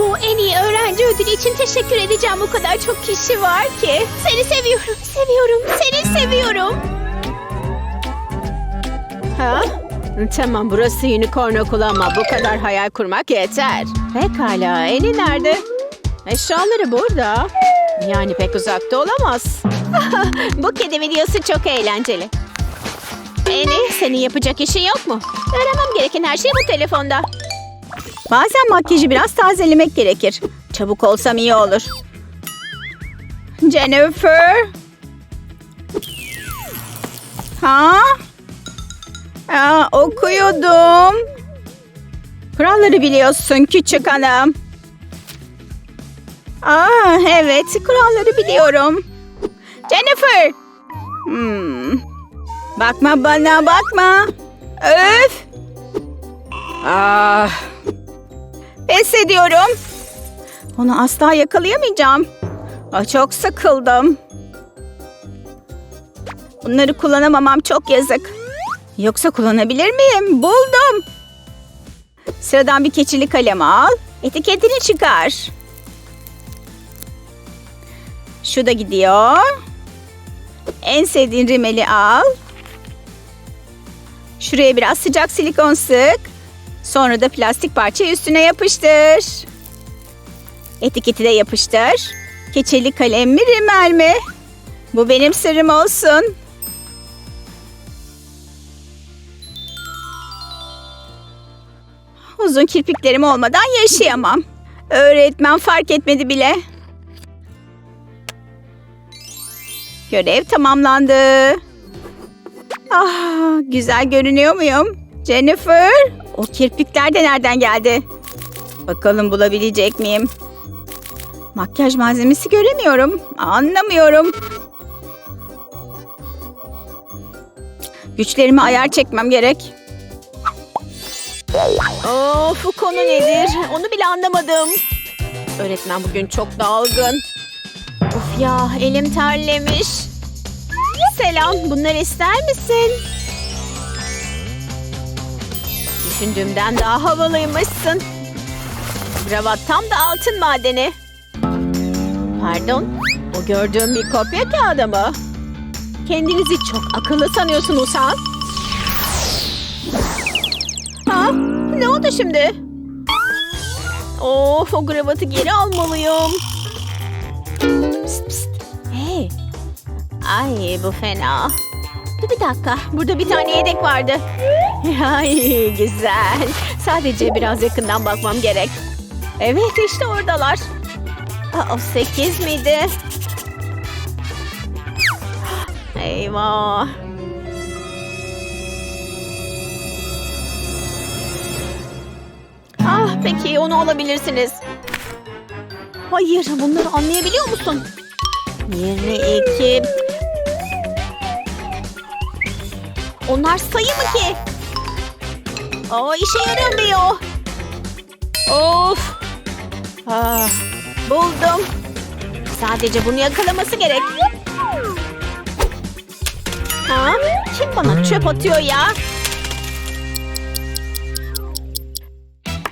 Bu en iyi öğrenci ödülü için teşekkür edeceğim. Bu kadar çok kişi var ki. Seni seviyorum, seviyorum, seni seviyorum. Ha? Tamam burası unicorn okulu ama bu kadar hayal kurmak yeter. Pekala Eni nerede? Eşyaları burada. Yani pek uzakta olamaz. bu kedi videosu çok eğlenceli. Eni senin yapacak işin yok mu? Öğrenmem gereken her şey bu telefonda. Bazen makyajı biraz tazelemek gerekir. Çabuk olsam iyi olur. Jennifer? Ha? Aa, okuyordum. Kuralları biliyorsun küçük hanım. Aa, evet kuralları biliyorum. Jennifer. Hmm. Bakma bana bakma. Öf. Ah. Pes ediyorum. Onu asla yakalayamayacağım. Ah, çok sıkıldım. Bunları kullanamamam çok yazık. Yoksa kullanabilir miyim? Buldum. Sıradan bir keçili kalem al. Etiketini çıkar. Şu da gidiyor. En sevdiğin rimeli al. Şuraya biraz sıcak silikon sık. Sonra da plastik parçayı üstüne yapıştır. Etiketi de yapıştır. Keçeli kalem mi rimel mi? Bu benim sırrım olsun. Uzun kirpiklerim olmadan yaşayamam. Öğretmen fark etmedi bile. Görev tamamlandı. Ah, güzel görünüyor muyum? Jennifer, o kirpikler de nereden geldi? Bakalım bulabilecek miyim? Makyaj malzemesi göremiyorum. Anlamıyorum. Güçlerime ayar çekmem gerek. Of bu konu nedir? Onu bile anlamadım. Öğretmen bugün çok dalgın. Of ya elim terlemiş. Selam bunları ister misin? Düşündüğümden daha havalıymışsın. Kravat tam da altın madeni. Pardon, o gördüğüm bir kopya kağıdı mı? Kendinizi çok akıllı sanıyorsun Usan. Ha? Ne oldu şimdi? Of o kravatı geri almalıyım. Psst, psst. Hey. Ay bu fena. Bir dakika. Burada bir tane yedek vardı. Ay güzel. Sadece biraz yakından bakmam gerek. Evet işte oradalar. Aa, o sekiz miydi? Eyvah. Ah peki onu alabilirsiniz. Hayır bunları anlayabiliyor musun? 22. Onlar sayı mı ki? Aa işe yaramıyor. Of. Ah, buldum. Sadece bunu yakalaması gerek. Ha? Kim bana çöp atıyor ya?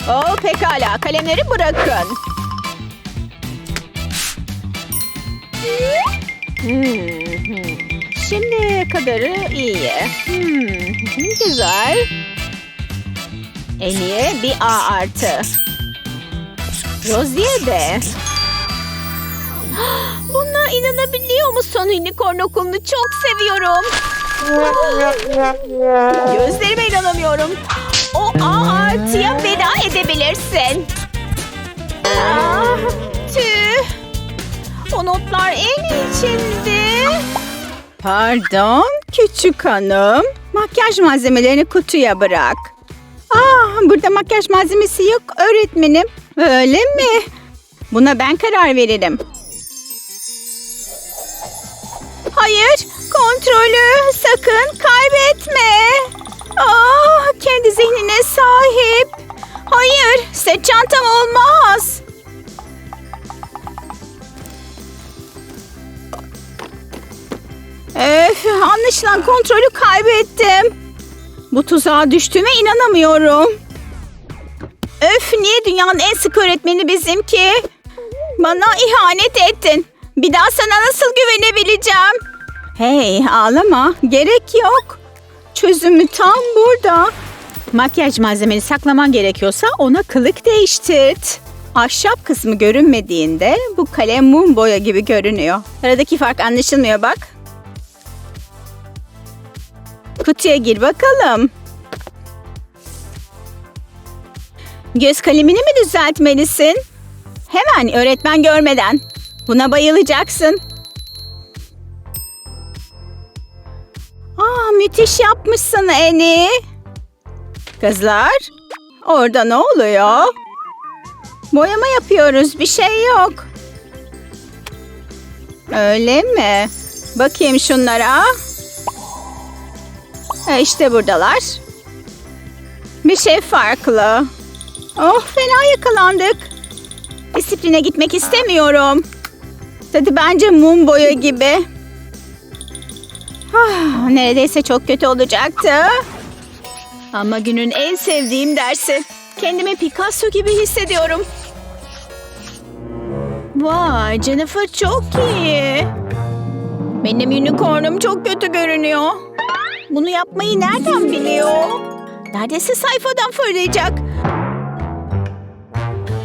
Oo pekala kalemleri bırakın. Hmm, Şimdi kadarı iyi. Hmm, güzel. En bir A artı. Rozier de. Buna inanabiliyor musun? Unicorn okulunu çok seviyorum. Gözlerime inanamıyorum. O A artıya veda edebilirsin. Ah, tüh. O notlar en içindi. Pardon küçük hanım. Makyaj malzemelerini kutuya bırak. Ah burada makyaj malzemesi yok öğretmenim. Öyle mi? Buna ben karar veririm. Hayır, kontrolü sakın kaybetme. Ah, kendi zihnine sahip. Hayır, set çantam olmaz. Anlaşılan kontrolü kaybettim. Bu tuzağa düştüğüme inanamıyorum. Öf niye dünyanın en sık öğretmeni bizimki? Bana ihanet ettin. Bir daha sana nasıl güvenebileceğim? Hey ağlama gerek yok. Çözümü tam burada. Makyaj malzemeni saklaman gerekiyorsa ona kılık değiştirt. Ahşap kısmı görünmediğinde bu kalem mum boya gibi görünüyor. Aradaki fark anlaşılmıyor bak. Kutuya gir bakalım. Göz kalemini mi düzeltmelisin? Hemen öğretmen görmeden. Buna bayılacaksın. Aa, müthiş yapmışsın Eni. Kızlar, orada ne oluyor? Boyama yapıyoruz, bir şey yok. Öyle mi? Bakayım şunlara. Ha, işte buradalar. Bir şey farklı. Oh fena yakalandık. Disipline gitmek istemiyorum. Tadı bence mum boya gibi. Ah, neredeyse çok kötü olacaktı. Ama günün en sevdiğim dersi. Kendimi Picasso gibi hissediyorum. Vay Jennifer çok iyi. Benim unicornum çok kötü görünüyor. Bunu yapmayı nereden biliyor? Neredeyse sayfadan fırlayacak.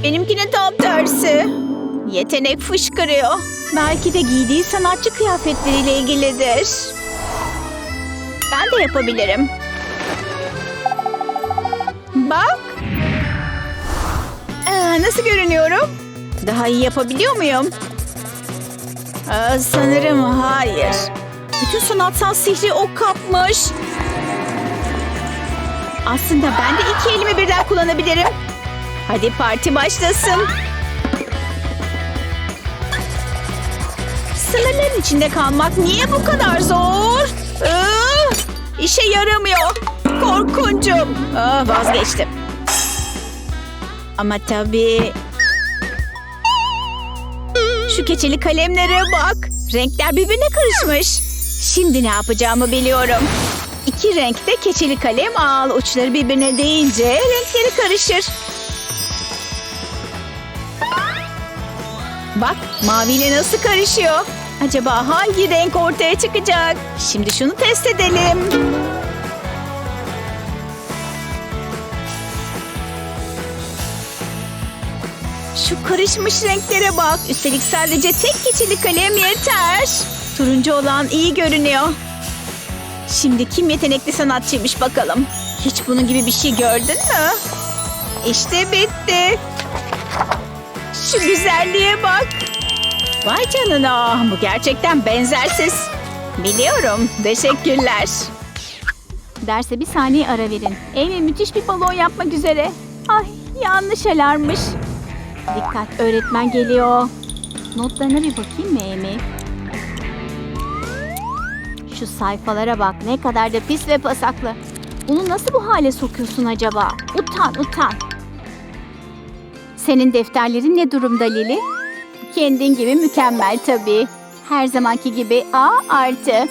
Benimkinin tam tersi. Yetenek fışkırıyor. Belki de giydiği sanatçı kıyafetleriyle ilgilidir. Ben de yapabilirim. Bak. Ee, nasıl görünüyorum? Daha iyi yapabiliyor muyum? Aa, sanırım hayır. Bütün sanatsal sihri o kapmış. Aslında ben de iki elimi birden kullanabilirim. Hadi parti başlasın. Sınırların içinde kalmak niye bu kadar zor? Iı, işe yaramıyor. Korkuncum. Aa, vazgeçtim. Ama tabii... Şu keçeli kalemlere bak. Renkler birbirine karışmış. Şimdi ne yapacağımı biliyorum. İki renkte keçeli kalem al. Uçları birbirine değince renkleri karışır. Bak maviyle nasıl karışıyor? Acaba hangi renk ortaya çıkacak? Şimdi şunu test edelim. Şu karışmış renklere bak. Üstelik sadece tek keçeli kalem yeter. Turuncu olan iyi görünüyor. Şimdi kim yetenekli sanatçıymış bakalım. Hiç bunun gibi bir şey gördün mü? İşte bitti. Şu güzelliğe bak. Vay canına bu gerçekten benzersiz. Biliyorum teşekkürler. Derse bir saniye ara verin. Amy müthiş bir balon yapmak üzere. Ay yanlış alarmış. Dikkat öğretmen geliyor. Notlarına bir bakayım mı Amy? Şu sayfalara bak ne kadar da pis ve pasaklı. Bunu nasıl bu hale sokuyorsun acaba? Utan utan. Senin defterlerin ne durumda Lili? Kendin gibi mükemmel tabii. Her zamanki gibi A artı.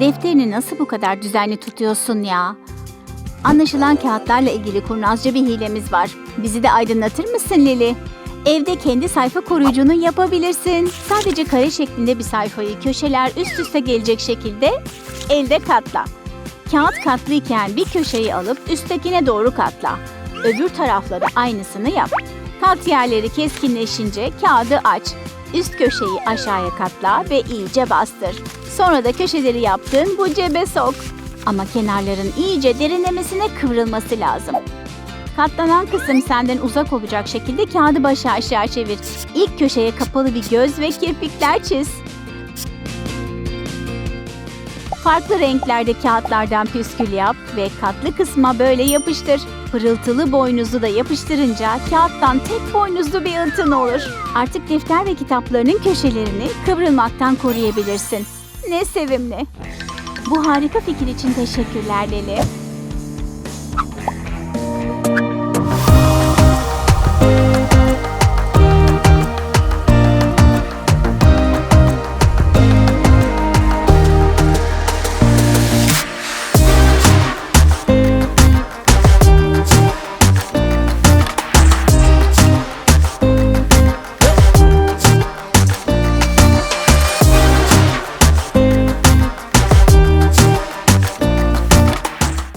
Defterini nasıl bu kadar düzenli tutuyorsun ya? Anlaşılan kağıtlarla ilgili kurnazca bir hilemiz var. Bizi de aydınlatır mısın Lili? Evde kendi sayfa koruyucunu yapabilirsin. Sadece kare şeklinde bir sayfayı köşeler üst üste gelecek şekilde elde katla. Kağıt katlıyken bir köşeyi alıp üsttekine doğru katla. Öbür tarafla da aynısını yap. Kat yerleri keskinleşince kağıdı aç. Üst köşeyi aşağıya katla ve iyice bastır. Sonra da köşeleri yaptığın bu cebe sok. Ama kenarların iyice derinlemesine kıvrılması lazım. Katlanan kısım senden uzak olacak şekilde kağıdı başa aşağı çevir. İlk köşeye kapalı bir göz ve kirpikler çiz. Farklı renklerde kağıtlardan püskül yap ve katlı kısma böyle yapıştır. Pırıltılı boynuzu da yapıştırınca kağıttan tek boynuzlu bir ıntın olur. Artık defter ve kitaplarının köşelerini kıvrılmaktan koruyabilirsin. Ne sevimli. Bu harika fikir için teşekkürler Leli.